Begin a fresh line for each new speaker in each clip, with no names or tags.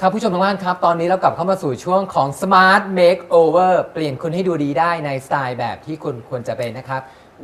ครับผู้ชมทางบ้านครับ ตอนนี้เรากลับเข้ามาสู่ช่วงของ Smart Makeover เปลี่ยนคุณให้ดูดีได้ในสไตล์แบบที่คุณควรจะเป็นนะครับ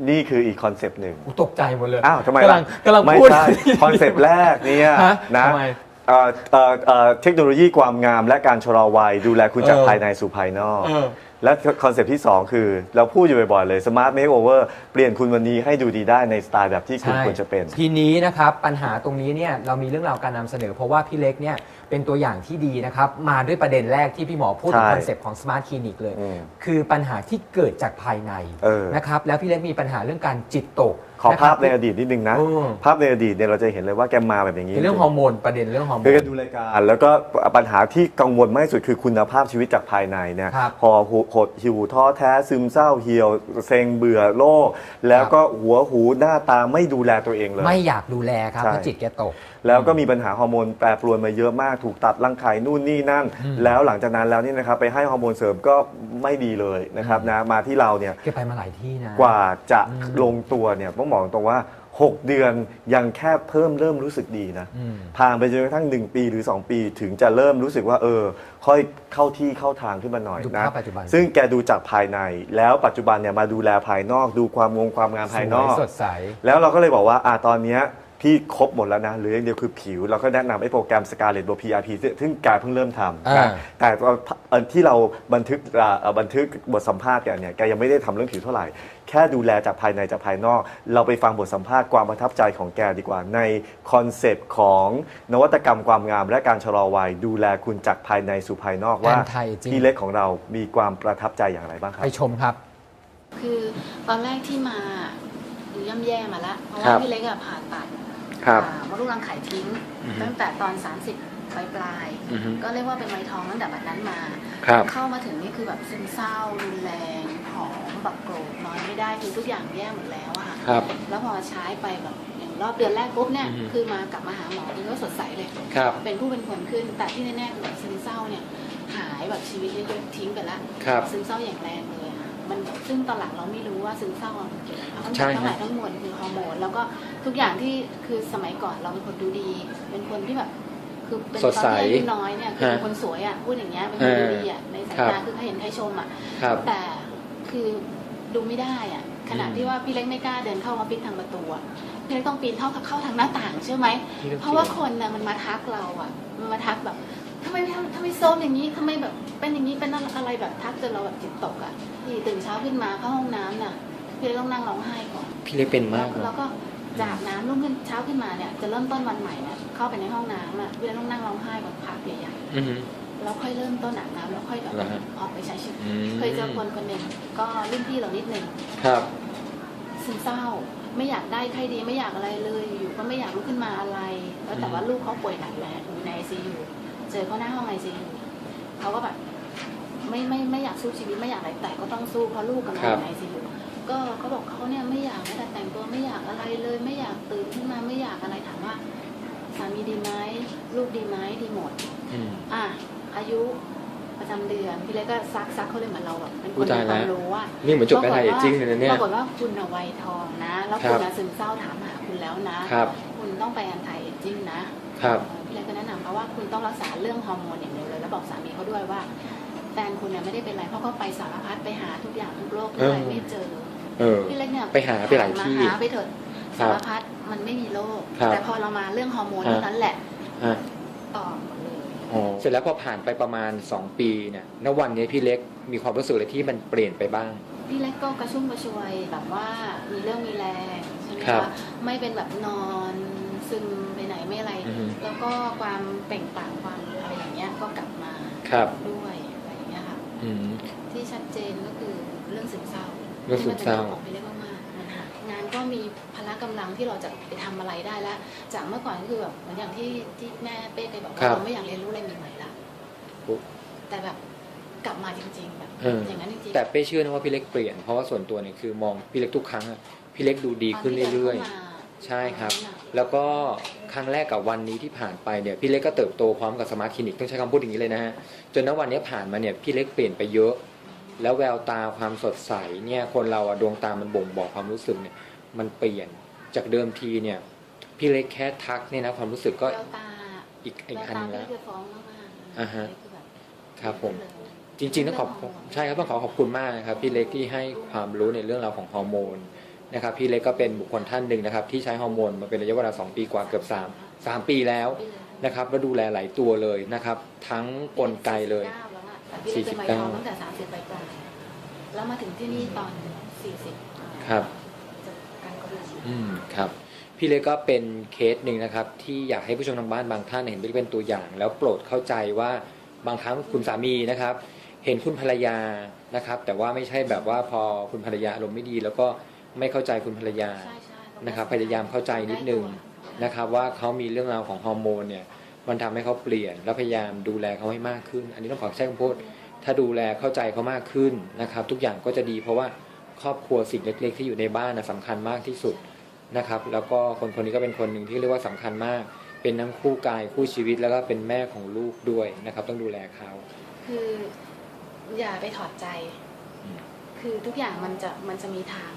นี่คืออีกคอนเซปต์หนึ่ง
อุ๊ยตกใจหมดเลย
อ้าวทำไม
กำลังกำลัง
ไม่
พูด
ใช่คอนเซปต์แรกเนี่ย
ฮะ
นะ
ทำไม
เอ่อเอ่อเอ่อเทคโนโลยีความงามและการชะลอวัยดูแลคุณจาก
เออ
ภายในสู่ภายนอก
เออ
และคอนเซปต์ที่ 2 คือ เราพูดอยู่บ่อยๆเลย Smart Makeover เปลี่ยนคุณวันนี้ให้ดูดีได้ในสไตล์แบบที่คุณ
ใช่
ควรจะเป็น
ทีนี้นะครับ ปัญหาตรงนี้เนี่ยเรามีเรื่องราวการนำเสนอ เพราะว่าพี่เล็กเนี่ยเป็นตัวอย่างที่ดีนะครับ มาด้วยประเด็นแรกที่พี่หมอพูดถึง
ใช่
คอนเซปต์ของ Smart Clinic เลย
อืม
คือปัญหาที่เกิดจากภายใน
เออ
นะครับแล้วพี่เล็กมีปัญหาเรื่องการจิตตก
ขอภาพะใน
ครับ
อดีตนิดนึงนะ
เออ
ภาพในอดีตเนี่ยเราจะเห็นเลยว่าแกมาแบบอย่างนี้
เป็นเรื่องฮอร์โมนประเด็นเรื่องฮอร์โม
คือน แกดูรายการแล้วก็ปัญหาที่กังวลมากที่สุดคือคุณภาพชีวิตจากภายในเนี่ย
ครับ
พอหดหิวท้อแท้ซึมเศร้าเหี่ยวเซ็งเบื่อโรคแล้วก็หัวหูหน้าตาไม่ดูแลตัวเองเลย
ไม่อยากดูแลครับ
ใช่
เพราะจิตแกตก
แล้วก็มีปัญหาฮอร์โมนแปรปรวนมาเยอะมากถูกตัดรังไข่นู่นนี่นั่น
อืม
แล้วหลังจากนั้นแล้วนี่นะครับไปให้ฮอร์โมนเสริมก็ไม่ดีเลยนะครับนะมาที่เราเนี่ย
แกไปมาหลายที่นะ
กว่าจะ
อืม
ลงตัวเนี่ยต้องบอกตรงว่า 6 เดือนยังแค่เพิ่มเริ่มรู้สึกดีนะ
อืม
ผ่านไปจนกระทั่ง 1 ปีหรือ 2 ปีถึงจะเริ่มรู้สึกว่าเออ ค่อยเข้าที่เข้าทางขึ้นมาหน่อย
ดู
นะ
ภาพปัจจุบัน
ซึ่งแกดูจากภายใน แล้วปัจจุบันเนี่ยมาดูแลภายนอก ดูความงงความงามภายนอก
สวยสดใส
แล้วเราก็เลยบอกว่าอ่าตอนเนี้ย พี่ครบหมดแล้วนะเหรืออย่างเดียวคือผิว เราก็แนะนำไอ้โปรแกรม Scarlett Bow PRP ซึ่งซึ่งแกเพิ่งเริ่มทำ
อ่า
นะแต่ตอนเอ่อที่เราบันทึกอ่าเอ่อบันทึกบทสัมภาษณ์แกเนี่ยแกยังไม่ได้ทำเรื่องผิวเท่าไหร่ แค่ดูแลจากภายในจากภายนอก เราไปฟังบทสัมภาษณ์ความประทับใจของแกดีกว่า ในคอนเซปต์ของนวัตกรรมความงาม และการชะลอวัยดูแลคุณจากภายในสู่ภายนอกว่า
Anti-aging
พี่เล็กของเรามีความประทับใจอย่างไรบ้างครับ
ไปชมครับ
คือตอนแรกที่มาดูย่ำแย่มาแล้วเพราะ
ครั
ว่า
บ
พี่เล็กอะผ่าตัด
ครับ
อ่ามดลูกรังไข่ทิ้ง
อือฮึ
ตั้งแต่ตอน 30ปลายปลายๆ
อือฮึ
ก็เรียกว่าเป็นไวทองตั้งแต่บัดนั้นมา
ครับ
เข้ามาถึงนี่คือแบบซึมเศร้ารุนแรงผอมแบบโกรธนอนไม่ได้คือทุกอย่างแย่หมดแล้วอะค่ะ
ครับ
แล้วพอใช้ไปแบบอย่างรอบเดือนแรกปุ๊บเนี่ย
อือฮึ
คือมากลับมาหาหมอคือก็สดใสเลย
ครับ
เป็นผู้เป็นคนขึ้นแต่ที่แน่ๆคือแบบซึมเศร้าเนี่ยหายแบบชีวิตเนี่ยทิ้งไปแล้ว
ครับ
ซึมเศร้าอย่างแรงเลยอะ มันซึ่งตอนหลังเราไม่รู้ว่าซึมเศร้าอะมันเกิดอะไรทั้งหม
ใช่
ด
ครับ
ทั้งหลายทั้งมวลคือฮอร์โมนแล้วก็ทุกอย่างที่คือสมัยก่อนเราเป็นคนดูดี เป็นคนที่แบบคือเป็น
สดใส
ตอนที่อายุน้อยเนี่ยคือเป็น
ฮะ
คนสวยอะพูดอย่างเงี้ยเป็นคนดูดีอะในสาย
ครั
ตา
บ
คือใครเห็นใครชมอะ
ครับ
แต่คือดูไม่ได้อะขณะ
อืม
ที่ว่าพี่เล็กไม่กล้าเดินเข้ามาปิดทางประตูอะพี่เล็กต้องปีนเข้าเข้าทางหน้าต่างใช่ไหม
พี่ล็ก
เพราะว่าคนน่ะมันมาทักเราอะมันมาทักแบบทำไมทำทำไมโซมอย่างนี้ทำไมแบบเป็นอย่างนี้เป็นอะไรแบบทักจนเราแบบจิตตกอะที่ตื่นเช้าขึ้นมาเข้าห้องน้ำน่ะพี่เลยต้องนั่งร้องไห้ก่อน
พี่เล็กเป็นมาก
แล้ว
เน
แล้ว
อะ
ก็จากน้ำรุ่งขึ้นเช้าขึ้นมาเนี่ยจะเริ่มต้นวันใหม่เนี่ยเข้าไปในห้องน้ำอะพี่เลยต้องนั่งร้องไห้ก่อนพักใหญ่
อือฮึ
ๆแล้วค่อยเริ่มต้นอาบน้ำแล้วค่อยแบบ
เหรอฮะ
ออกไปใช้ชีวิต
อืม
เคยเจอคนคนหนึ่งก็รุ่นพี่เรานิดหนึ่ง
ครับ
ซึมเศร้าไม่อยากได้ใครดีไม่อยากอะไรเลยอยู่ก็ไม่อยากลุกขึ้นมาอะไร แล้วแต่ว่าลูกเขาป่วยหนักแล้วอยู่ในไอซียู เจอเขาหน้าห้องไอซียูเขาก็แบบไม่ไม่ไม่อยากสู้ชีวิตไม่อยากอะไรแต่ก็ต้องสู้เพราะลูกกำลังอยู่ในไอซียูก็เขาบอกเขาเนี่ยไม่อยากแม้แต่แต่งตัวไม่อยากอะไรเลย ไม่อยากตื่นขึ้นมาไม่อยากอะไรถามว่าสามีดีไหมลูกดีไหมดีหมด
อืม
อะอายุ ประจำเดือนพี่เล็กก็ซักซักเขาเลยเหมือนเราแบบเป็นค
อุ๊
น
ยตาย
มี
แล้ว
ความรู้ว่า
นี่เหมือนจบแพทย์ไทยจริงเลยนะเนี่ย
ปรากฏว่าคุณอะวัยทองนะ แล้ว
ครั
คุ
บ
ณอะซึมเศร้าถามหาคุณแล้วนะ
ครับ
คุณต้องไปอันไทยจริงนะครับเออพี่เล็กก็แนะนำเขาว่าคุณต้องรักษาเรื่องฮอร์โมนอย่างเดียวเลยแล้วบอกสามีเขาด้วยว่าแฟนคุณเนี่ยไม่ได้เป็นไรเพราะเขาไปสารพัดไปหาทุกอย่างทุกโรคทุกอะไร
เออ
ไม่เจอ
เออ
พี่เล็กเนี่ย
ไปหาไปหลายที่
มาหาไปเถิด
ครั
สา
บ
รพัดมันไม่มีโรค
ครับ
แต่พอเรามาเรื่องฮอร์โมน
ฮะ
เท่านั้นแหละ
ฮะ
ต่อหมด เลย
อ๋อเสร็จแล้วพอผ่านไปประมาณ 2 ปีเนี่ยณวันนี้พี่เล็กมีความรู้สึกอะไรที่มันเปลี่ยนไปบ้าง
พี่เล็กก็กระชุ่มกระชวยแบบว่ามีเรื่องมีแรงใช่ไหม
ครั
คะ
บ
ไม่เป็นแบบนอนซึมไปไหนไม่อะไร
อือฮึ
แล้วก็ความเปล่งปลั่งความอะไรอย่างเงี้ยก็กลับมา
ครับ
ด้วยอะไรอย่างเงี้ยค่ะ
อืม
ที่ชัดเจนก็คือเรื่องซึมเศร้า
เรื่องซึมเศร้า
ที่นเป็นเรื่องของพี่เล็ก กำลังที่เราจะไปทำอะไรได้แล้วจากเมื่อก่อนก็คือแบบเหมือนอย่างที่ที่แม่เป้เคยบอก
ครั
ว่า
บ
เราไม่อยากเรียนรู้อะไรใหม่ๆละ
ปุ๊บ
แต่แบบกลับมาจริงๆแบบ
เออ
อ
อ
ย่างนั้นจริงๆ
แต่เป้เชื่อนะว่าพี่เล็กเปลี่ยนเพราะว่าส่วนตัวเนี่ยคือมองพี่เล็กทุกครั้งอะพี่เล็กดูดีขึ้นเรื่อยๆ ใช่ครับ แล้วก็ครั้งแรกกับวันนี้ที่ผ่านไปเนี่ยพี่เล็กก็เติบโตพร้อมกับสมาร์ทคลินิกต้องใช้คำพูดอย่างนี้เลยนะฮะจนณวันนี้ผ่านมาเนี่ยพี่เล็กเปลี่ยนไปเยอะ แล้วแววตาความสดใสเนี่ยคนเราอะดวงตามันบ่งบอกความรู้สึกเนี่ยมันเปลี่ยน จากเดิมทีเนี่ย พี่เล็กแค่ทักเนี่ยนะความรู้สึกก็
แววตา
อีกอีก
แวว
อัน
ตา
หนึง
ไม่
แล้ว
ได้จะฟ้องมากๆ
อ่าฮะ
คือแบบ
ครับผม จริงๆต้องขอบใช่ครับต้องขอขอบคุณมากนะครับพี่เล็กที่ให้ความรู้ในเรื่องราวของฮอร์โมนนะครับพี่เล็กก็เป็นบุคคลท่านหนึ่งนะครับ ที่ใช้ฮอร์โมนมาเป็นระยะเวลา2ปีกว่าเกือบ3 3 ปีแล้วนะครับแล้วดูแลหลายตัวเลยนะครับ ทั้งกลไกเลย
49แล้วอะแต่พี่เล็กเป็นไมทองตั้งแต่สามสิบปลายๆแล้วมาถึงที่นี่ตอนสี่สิบ
ครับ
จะการกระดูก
อืมครับ พี่เล็กก็เป็นเคสหนึ่งนะครับ ที่อยากให้ผู้ชมทางบ้านบางท่านเห็นเป็นตัวอย่าง แล้วโปรดเข้าใจว่าบางครั้งคุณสามีนะครับ เห็นคุณภรรยานะครับ แต่ว่าไม่ใช่แบบว่าพอคุณภรรยาอารมณ์ไม่ดี แล้วก็ไม่เข้าใจคุณภรรยา
ใช่ใช่
นะครับ พยายามเข้าใจนิดนึงนะครับ ว่าเขามีเรื่องราวของฮอร์โมนเนี่ย มันทำให้เขาเปลี่ยนแล้วพยายามดูแลเขาให้มากขึ้น อันนี้ต้องขอแจ้งคำพูดถ้าดูแลเข้าใจเขามากขึ้นนะครับ ทุกอย่างก็จะดีเพราะว่าครอบครัวสิ่งเล็ก ๆ ที่อยู่ในบ้านนะสำคัญมากที่สุด นะครับ แล้วก็คนคนนี้ก็เป็นคนหนึ่งที่เรียกว่าสำคัญมาก เป็นทั้งคู่กายคู่ชีวิตแล้วก็เป็นแม่ของลูกด้วยนะครับ ต้องดูแลเขา
คืออย่าไปถอดใจ คือทุกอย่างมันจะมันจะมีทาง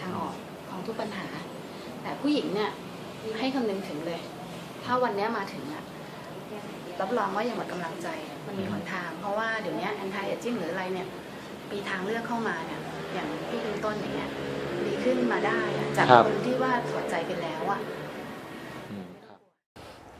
ทางออกของทุกปัญหา แต่ผู้หญิงเนี่ยให้คำนึงถึงเลย ถ้าวันนี้มาถึงอะรับรองว่าอย่าหมดกำลังใจ มันมีหนทาง เพราะว่าเดี๋ยวนี้แอนตี้เอจิ้งหรืออะไรเนี่ย มีทางเลือกเข้ามาเนี่ย อย่างพี่คุณต้นอย่างเงี้ย ขึ้นมาได้อะจาก
ครับ
คนที่ว่าถอดใจไปแล้วอะ
อืมครับ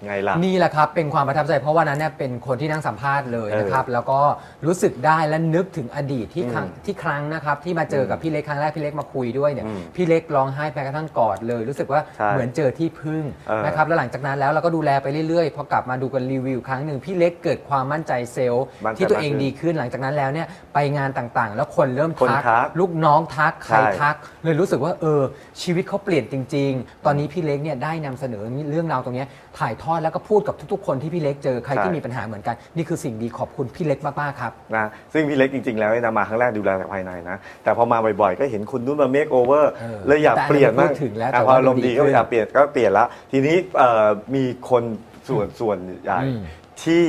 ไงล่ะ
นี่แหละครับ เป็นความประทับใจเพราะวันนั้นเนี่ยเป็นคนที่นั่งสัมภาษณ์เลยนะครับ แล้วก็รู้สึกได้และนึกถึงอดีตที่ครั้ง
อืม
ที่ครั้งนะครับ ที่มาเจอกับพี่เล็กครั้งแรกพี่เล็กมาคุยด้วยเนี่ย
อืม
พี่เล็กร้องไห้แม้กระทั่งกอดเลย รู้สึกว่า
ใช่
เหมือนเจอที่พึ่ง
เออ
นะครับ แล้วหลังจากนั้นแล้วเราก็ดูแลไปเรื่อยๆ พอกลับมาดูกันรีวิวครั้งหนึ่งพี่เล็กเกิดความมั่นใจเซลล์
มั่นใจ
ที่ตัวเอง
มากขึ้น
ดีขึ้นหลังจากนั้นแล้วเนี่ยไปงานต่างๆ แล้วคนเริ่ม
คน
ทัก
ทัก
ลูกน้องทักใคร
ใช่
ทัก เลยรู้สึกว่าเออชีวิตเขาเปลี่ยนจริง ๆ ตอนนี้พี่เล็กเนี่ยได้นำเสนอเรื่องราวตรงเนี้ยถ่ายทอดแล้วก็พูดกับทุกๆ คนที่พี่เล็กเจอใครที่มีปัญหาเหมือนกันนี่คือสิ่งดีขอบคุณพี่เล็กมากๆครับ
นะซึ่งพี่เล็กจริงๆ แล้วเนี่ยนะมาครั้งแรกดูแลจากภายในนะ แต่พอมาบ่อยๆ ก็เห็นคุณนุ่นมาเมคโอเวอร์
เออ
เลยอยาก
แต่อันนี้
เปลี่ยนมาก
พูดถึงแล้ว
อะ
แต่
พอ
ว่า
อารมณ์ดีก็
ดูดีขึ้น
อยากเปลี่ยนก็เปลี่ยนละทีนี้เอ่อมีคนส่วนส่วนใหญ่
อืม
ที่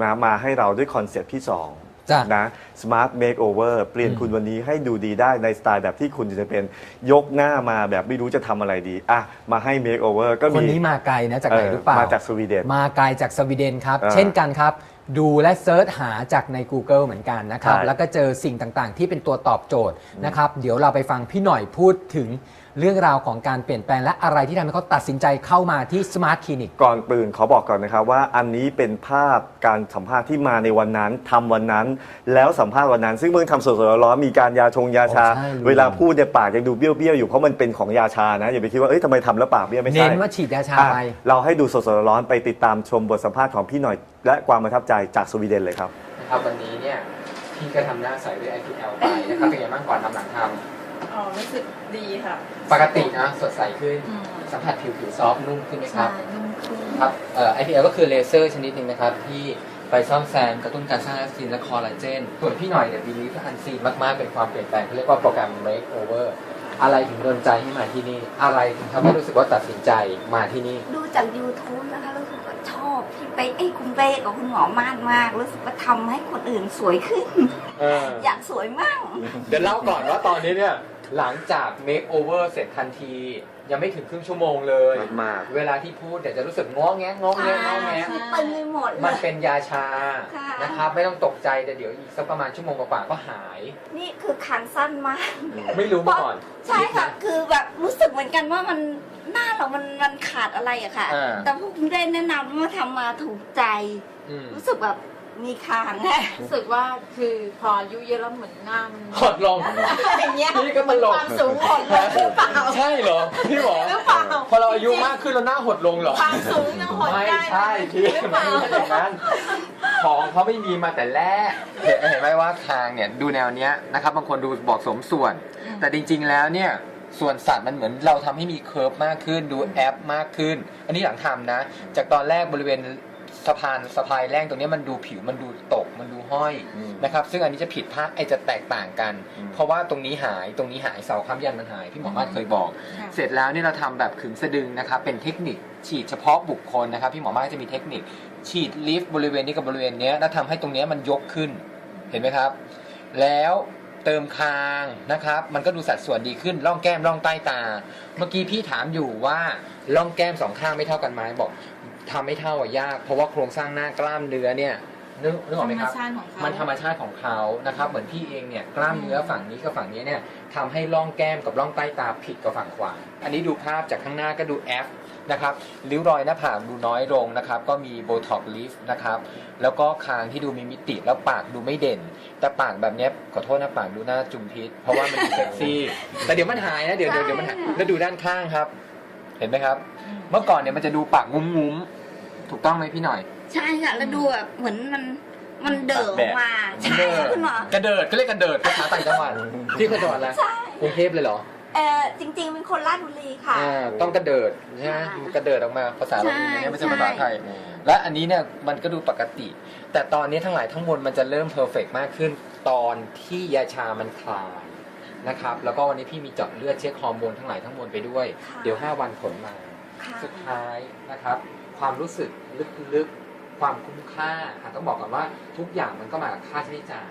มามาให้เราด้วยคอนเซ็ปต์ที่2
จ้ะ
นะ Smart Makeover เปลี่ยน
อืม
คุณวันนี้ให้ดูดีได้ในสไตล์แบบที่คุณจะเป็นยกหน้ามาแบบไม่รู้จะทำอะไรดีอะมาให้ Makeover ก็
คน
มี
นี้มาไกลนะจากไหน
เออ
หรือเปล่า
มาจากสวีเดน
มาไกลจากสวีเดนครับ
เออ
เช่นกันครับ ดูและเซิร์ชหาจากใน Google เหมือนกันนะครับ
ใช่
แล้วก็เจอสิ่งต่างๆ ที่เป็นตัวตอบโจทย์นะครับ เดี๋ยวเราไปฟังพี่หน่อยพูดถึง เรื่องราวของการเปลี่ยนแปลงและอะไรที่ทำให้เขาตัดสินใจเข้ามาที่ Smart Clinic
ก่อนปืนขอบอกก่อนนะครับว่าอันนี้เป็นภาพการสัมภาษณ์ที่มาในวันนั้นทำวันนั้น แล้วสัมภาษณ์วันนั้น ซึ่งเมื่อทำสดๆร้อนๆมีการยาชงยาชา
อ๋อใช่รู้
เวลาพูดเนี่ยปากยังดูเบี้ยวๆอยู่เพราะมันเป็นของยาชานะอย่าไปคิดว่าเอ้ยทำไมทำแล้วปากเบี้ยวไม่ใช่
เน้นว่าฉีดยาชา
อะ
ไป
เราให้ดูสดๆร้อนๆไปติดตามชมบทสัมภาษณ์ของพี่หน่อย และความประทับใจจากสวีเดนเลยครับ
นะครับวันนี้เนี่ยพี่ก็ทำหน้าใสด้วย IPL ไปนะครับเป็นไงบ้างก่อนทำหลังท
อ๋อรู้สึกดีค่ะำ
ปกตินะสดใสขึ้น
อืม
สัมผัสผิวผิวซอฟต์นุ่มขึ้นไหมค
ใช่
รับ
นุ่มขึ้น
ครับเอ่อ IPL ก็คือเลเซอร์ชนิดหนึ่งนะครับ ที่ไปซ่อมแซมกระตุ้นการสร้างแอสซินและคอลลาเจน ส่วนพี่หน่อยเนี่ยบีลีฟอันซีนมาก ๆ เป็นความเปลี่ยนแปลงเขาเรียกว่าโปรแกรม Makeover อะไรถึงโดนใจให้มาที่นี่ อะไรถึงทำให้รู้สึกว่าตัดสินใจมาที่นี่
ดูจาก YouTube นะคะรู้สึกว่าช อบพี่เป๊กไอ้ยคุณเป๊กกับคุณหมอมากมากรู้สึกว่าทำให้คนอื่นสวยขึ้น
เออ
อยากสวยมาก
เดี๋ยวเล่าก่อนว่าตอนนี้เนี่ย หลังจาก Makeover เสร็จทันที ยังไม่ถึงครึ่งชั่วโมงเลย
มาก
เวลาที่พูดเดี๋ยวจะรู้สึกง้อแงะง้อแงะง้อแงะ
คือตึงไปหมดเล
มัน
ย
เป็นยาชา
ค่ะ
นะครับ ไม่ต้องตกใจแต่เดี๋ยวอีกสักประมาณชั่วโมงกว่าๆก็หาย
นี่คือคางสั้นมาก
ไม่รู้มาก่อน
ใช่ค่ะ คือแบบรู้สึกเหมือนกันว่ามัน หน้าเรามันมันขาดอะไรอะค่ะ
อ่า
แต่พวกคุณได้แนะนำว่าทำมาถูกใจ
อืม
รู้สึกแบบมีคางอะ
รู้สึกว่าคือพออายุเยอะแล้วเหมือนหน้ามัน
หดลง
อะไรเงี้ย
พี่ก็ตลก
ความสูงหดลงหรือเปล่า
ใช่เหรอ พี่หมอ
หรือเปล่า
พอเราอายุมากขึ้นเราหน้าหดลงเหรอ
ความสูงยังหด
ไม่
ได้
ใช่พี่
หรือเป
ไม่
ล่า
ใช่อย่างนั้น ของเขาไม่มีมาแต่แรกเห็นเห็นไหมว่าคางเนี่ยดูแนวเนี้ยนะครับบางคนดูบอกสมส่วน แต่จริงๆแล้วเนี่ย ส่วนสัตว์มันเหมือนเราทำให้มีเคิร์ฟมากขึ้นดูแอปมากขึ้น อันนี้หลังทำนะ จากตอนแรกบริเวณสะพานสะพายแรงตรงเนี้ยมันดูผิวมันดูตกมันดูห้อย
อืม
นะครับ ซึ่งอันนี้จะผิดพลาดไอจะแตกต่างกัน
อืม
เพราะว่าตรงนี้หายตรงนี้หายเสาค้ำยันมันหายพี่หมอมาศเคยบอก
ค่ะ
เสร็จแล้วนี่เราทำแบบขึงสะดึงนะครับเป็นเทคนิคฉีดเฉพาะบุคคลนะครับ พี่หมอมาศจะมีเทคนิค ฉีดลิฟต์บริเวณนี้กับบริเวณเนี้ยแล้วทำให้ตรงเนี้ยมันยกขึ้นเห็นไหมครับ แล้ว เติมคางนะครับ มันก็ดูสัดส่วนดีขึ้นร่องแก้มร่องใต้ตา เมื่อกี้พี่ถามอยู่ว่าร่องแก้มสองข้างไม่เท่ากันไหมบอกทำไม่เท่าอะยาก เพราะว่าโครงสร้างหน้ากล้ามเนื้อเนี่ย นึกนึกออกไหมครับ
ธรรมชาติของเขามั
มันธรรมชาติของเขานะครับ เหมือนพี่เองเนี่ยกล้ามเนื้อฝั่งนี้กับฝั่งนี้เนี่ยทำให้ร่องแก้มกับร่องใต้ตาผิดกับฝั่งขวา อันนี้ดูภาพจากข้างหน้าก็ดู F นะครับ ริ้วรอยหน้าผากดูน้อยลงนะครับ ก็มีโบท็อกลิฟนะครับ แล้วก็คางที่ดูมีมิติแล้วปากดูไม่เด่น แต่ปากแบบเนี้ยขอโทษนะปากดูหน้าจุมพิษ เพราะว่ามันดูเซ็กซี่ แต่เดี๋ยวมันหายนะเดี๋ยวเดี๋ยวเดี๋ยวมันหายแล้วดูด้านข้างครับ เห็นไหมครับ เมื่อก่อนเนี่ยมันจะดูปากงุ้มงุ้มๆถูกต้องไหมพี่หน่อย
ใช่ค่ะแล้วดูแบบเหมือนมันมันเดินออกมาใช่
เดิ
ค่ะ
ด
คุณหมอ ก
ระเดิดก็เรียกกระเดิดภาษาต่างจังหวัดพี่เคยจังหวัดอะไร
ใช่
กรุงเทพเลยเหรอ
เออจริง ๆ เป็นคนราชบุรีค่ะ
อ่าต้องกระเดิดใช่ไหม
ค่ะ
กระเดิดออกมาภาษาเรา
ใช่
เนี่ยไม่ใช่
ใช่
ภาษาไทย และอันนี้เนี่ยมันก็ดูปกติ แต่ตอนนี้ทั้งหลายทั้งมวลมันจะเริ่มเพอร์เฟกมากขึ้น ตอนที่ยาชามันคลายนะครับแล้วก็วันนี้พี่มีเจาะเลือดเช็คฮอร์โมนทั้งหลายทั้งมวลไปด้วย
ค่ะ
เดี๋ยว 5 วันผลมา
ค่ะ
สุดท้ายนะครับ ความรู้สึกลึกๆ ความคุ้มค่าอะต้องบอกก่อนว่าทุกอย่างมันก็มากับค่าใช้จ่าย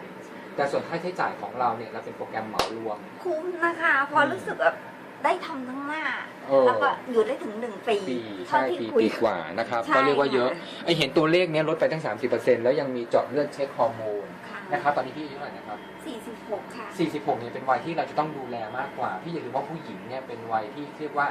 แต่ส่วนค่าใช้จ่ายของเราเนี่ยเราเป็นโปรแกรมเหมารวม
คุ้มนะคะเพราะรู้สึกแบบได้ทำทั้งหน้า
เออ
แล้วก็อยู่ได้ถึงหนึ่งปี
ปี
เท่า
ใช่
ที่
ปี
คุย
ปีกว่านะครับ
ใช่
ก็เรียกว่าเยอะ
ค่ะ
ไอเห็นตัวเลขเนี้ยลดไปตั้ง 30%แล้วยังมีเจาะเลือดเช็คฮอร์โมน
ค่ะ
นะครับตอนนี้พี่อายุเท่าไหร่นะครับ
สี่สิบหกค่ะ
46เนี่ยเป็นวัยที่เราจะต้องดูแลมากกว่า พี่อย่าลืมว่าผู้หญิงเนี่ยเป็นวัยที่เรียกว่า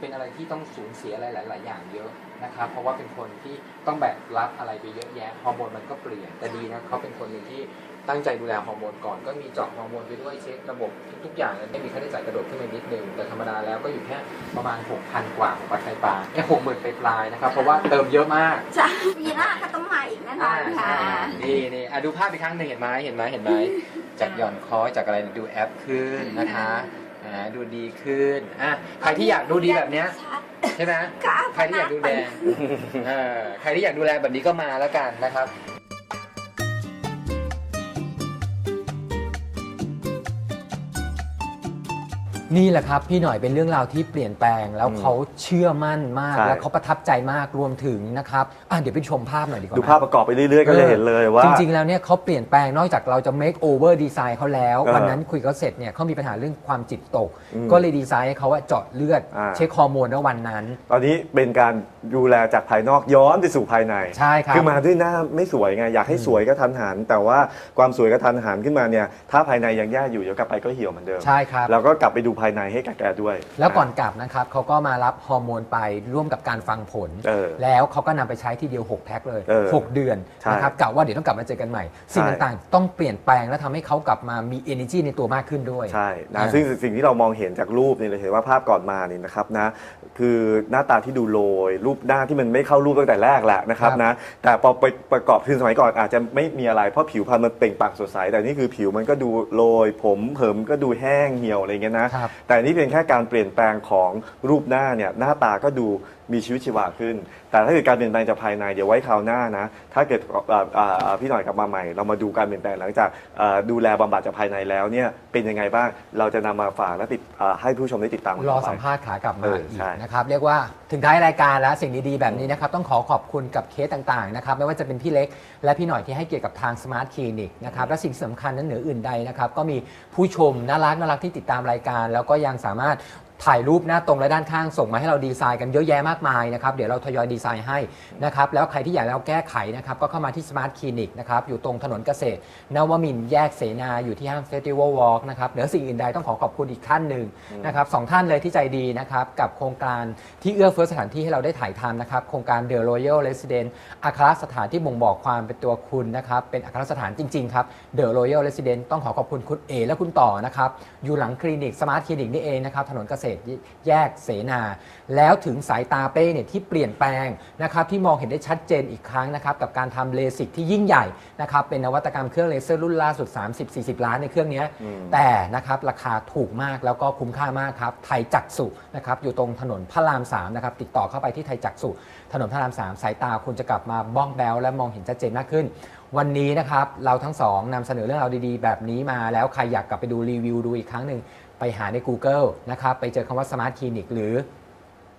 เป็นอะไรที่ต้องสูญเสียอะไรหลาย ๆ อย่างเยอะ นะครับ เพราะว่าเป็นคนที่ต้องแบกรับอะไรไปเยอะแยะฮอร์โมนมันก็เปลี่ยนแต่ดีนะเขาเป็นคนหนึ่งที่ตั้งใจดูแลฮอร์โมนก่อนก็มีเจาะฮอร์โมนไปด้วยเช็คระบบทุก ๆ อย่างเลยไม่มีค่าใช้จ่ายกระโดดขึ้นมานิดนึงแต่ธรรมดาแล้วก็อยู่แค่ประมาณ 6,000 กว่าของปัจจัยปลายแค่หกหมื่นปลายๆนะครับ เพราะว่าเติมเยอะมาก
ใช่ปีหน้าก็ต้องมาอีกแน่นอนค่ะ
นี่นี่อะดูภาพอีกครั้งหนึ่งเห็นไหมเห็นไหมเห็นไหมจากหย่อนคอยจากอะไรดูแอปขึ้นนะคะ อ่าดูดีขึ้นอะใครที่อยากดูดีแบบเนี้ย
ชัด
ใช่ไหม
ค่ะ
ใครที่อยากดูแลเออใครที่อยากดูแลแบบนี้ก็มาแล้วกันนะครับ
นี่แหละครับพี่หน่อยเป็นเรื่องราวที่เปลี่ยนแปลงแล้ว
อืม
เขาเชื่อมั่นมาก
ใช่
แล้วเขาประทับใจมากรวมถึงนะครับอะเดี๋ยวไปชมภาพหน่อยดีกว่า
ดู
ไหม
ภาพประกอบไปเรื่อยๆ ก็จะเห็นเลยว่า
จริงๆ แล้วเนี่ยเขาเปลี่ยนแปลงนอกจากเราจะ make over design เขาแล้ว
เออ
วันนั้นคุยกับเขาเสร็จเนี่ยเขามีปัญหาเรื่องความจิตตก
อืม
ก็เลยดีไซน์ให้เขาว่าเจาะเลือด
อ่า
เช็คฮอร์โมนในวันนั้น
ตอนนี้เป็นการดูแลจากภายนอกย้อนไปสู่ภายใน
ใช่ครับ
คือมาด้วยหน้าไม่สวยไงอยากให้สวยก็ทันหัน แต่ว่าความสวยก็ทันหันขึ้นมาเนี่ยถ้าภายในยังแย่อยู่เดี๋ยวกลับไปก็เหี่ยวเหมือนเดิม
ใช่ครับ
แล้วก็กลับไปดูภายในให้กับแกด้วย
แล้วก่อนกลับนะครับเขาก็มารับฮอร์โมนไปร่วมกับการฟังผล
เออ
แล้วเขาก็นำไปใช้ทีเดียว 6 แพ็คเลย
เออ
6 เดือน
ใช่
นะครับกะว่าเดี๋ยวต้องกลับมาเจอกันใหม่ สิ่ง
ใช่
ต่างๆ ต้องเปลี่ยนแปลงและทำให้เขากลับมามี energy ในตัวมากขึ้นด้วย
ใช่นะ
อ่า
ซึ่งสิ่งที่เรามองเห็นจากรูปนี่เราเห็นว่าภาพก่อนมานี่นะครับนะคือหน้าตาที่ดูโรยรูปหน้าที่มันไม่เข้ารูปตั้งแต่แรกแหละนะครับนะแต่พอไปประกอบคือสมัยก่อนอาจจะไม่มีอะไรเพราะผิวพรรณมันเปล่งปลั่งสดใสแต่นี่คือผิวมันก็ดูโรยผมเผิมก็ดูแห้งเหี่ยวอะไรเงี้ยนะ
ครับ
แต่นี่เป็นแค่การเปลี่ยนแปลงของรูปหน้าเนี่ยหน้าตาก็ดู มีชีวิตชีวาขึ้น แต่ถ้าเกิดการเปลี่ยนแปลงจากภายในเดี๋ยวไว้คราวหน้านะ ถ้าเกิดเอ่อเอ่อพี่หน่อยกลับมาใหม่ เรามาดูการเปลี่ยนแปลงหลังจากเอ่อดูแลบำบัดจากภายในแล้วเนี่ยเป็นยังไงบ้าง เราจะนำมาฝากและติดเอ่อให้ผู้ชมได้ติดตามกัน
รอ
ต่ไป
สัมภาษณ์ขากลับมา
เออ
อี
ใช่
กนะครับเรียกว่าถึงท้ายรายการแล้วสิ่งดีๆแบบนี้นะครับต้องขอขอบคุณกับเคสต่างๆนะครับไม่ว่าจะเป็นพี่เล็ก และพี่หน่อยที่ให้เกียรติกับทางสมาร์ทคลินิกนะครับและสิ่งสำคัญนั้นเหนืออื่นใดนะครับก็มีผู้ชมน่ารักน่ารักที่ติดตามรายการ แล้วก็ยังสามารถ ถ่ายรูปหน้าตรงและด้านข้างส่งมาให้เราดีไซน์กันเยอะแยะมากมายนะครับเดี๋ยวเราทยอยดีไซน์ให้นะครับแล้วใครที่อยากให้เราแก้ไขนะครับก็เข้ามาที่สมาร์ทคลินิกนะครับอยู่ตรงถนนเกษตรนวมินทร์แยกเสนาอยู่ที่ห้างเฟสติวัลวอล์กนะครับเหนือสิ่งอื่นใดต้องขอขอบคุณอีกท่านหนึ่งนะครับสองท่านเลยที่ใจดีนะครับกับโครงการที่เอื้อเฟื้อสถานที่ให้เราได้ถ่ายทำนะครับโครงการ The Royal Residence อัครสถานที่บ่งบอกความเป็นตัวคุณนะครับเป็นอัครสถานจริงๆครับ The Royal Residence ต้องขอขอบคุณคุณเอและคุณต่อนะครับอยู่หลังคลินิกสมาร์ทคลินิกนี่เองนะครับถนนเกษตรแยกเสนา แล้วถึงสายตาเป้เนี่ยที่เปลี่ยนแปลงนะครับที่มองเห็นได้ชัดเจนอีกครั้งนะครับกับการทำเลสิกที่ยิ่งใหญ่นะครับเป็นนวัตกรรมเครื่องเลเซอร์รุ่นล่าสุด 30-40 ล้านในเครื่องเนี้ย
อืม
แต่นะครับราคาถูกมากแล้วก็คุ้มค่ามากครับไทยจักสุนะครับอยู่ตรงถนนพระราม3นะครับติดต่อเข้าไปที่ไทยจักสุถนนพระราม3สายตาคุณจะกลับมาบ้องแบวและมองเห็นชัดเจนมากขึ้นวันนี้นะครับ เราทั้งสองนำเสนอเรื่องราวดีๆ แบบนี้มาแล้วใครอยากกลับไปดูรีวิวดูอีกครั้งหนึ่ง ไปหาใน Google นะครับ ไปเจอคำว่า Smart Clinic หรือ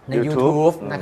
ใน
YouTube
YouTube นะครับ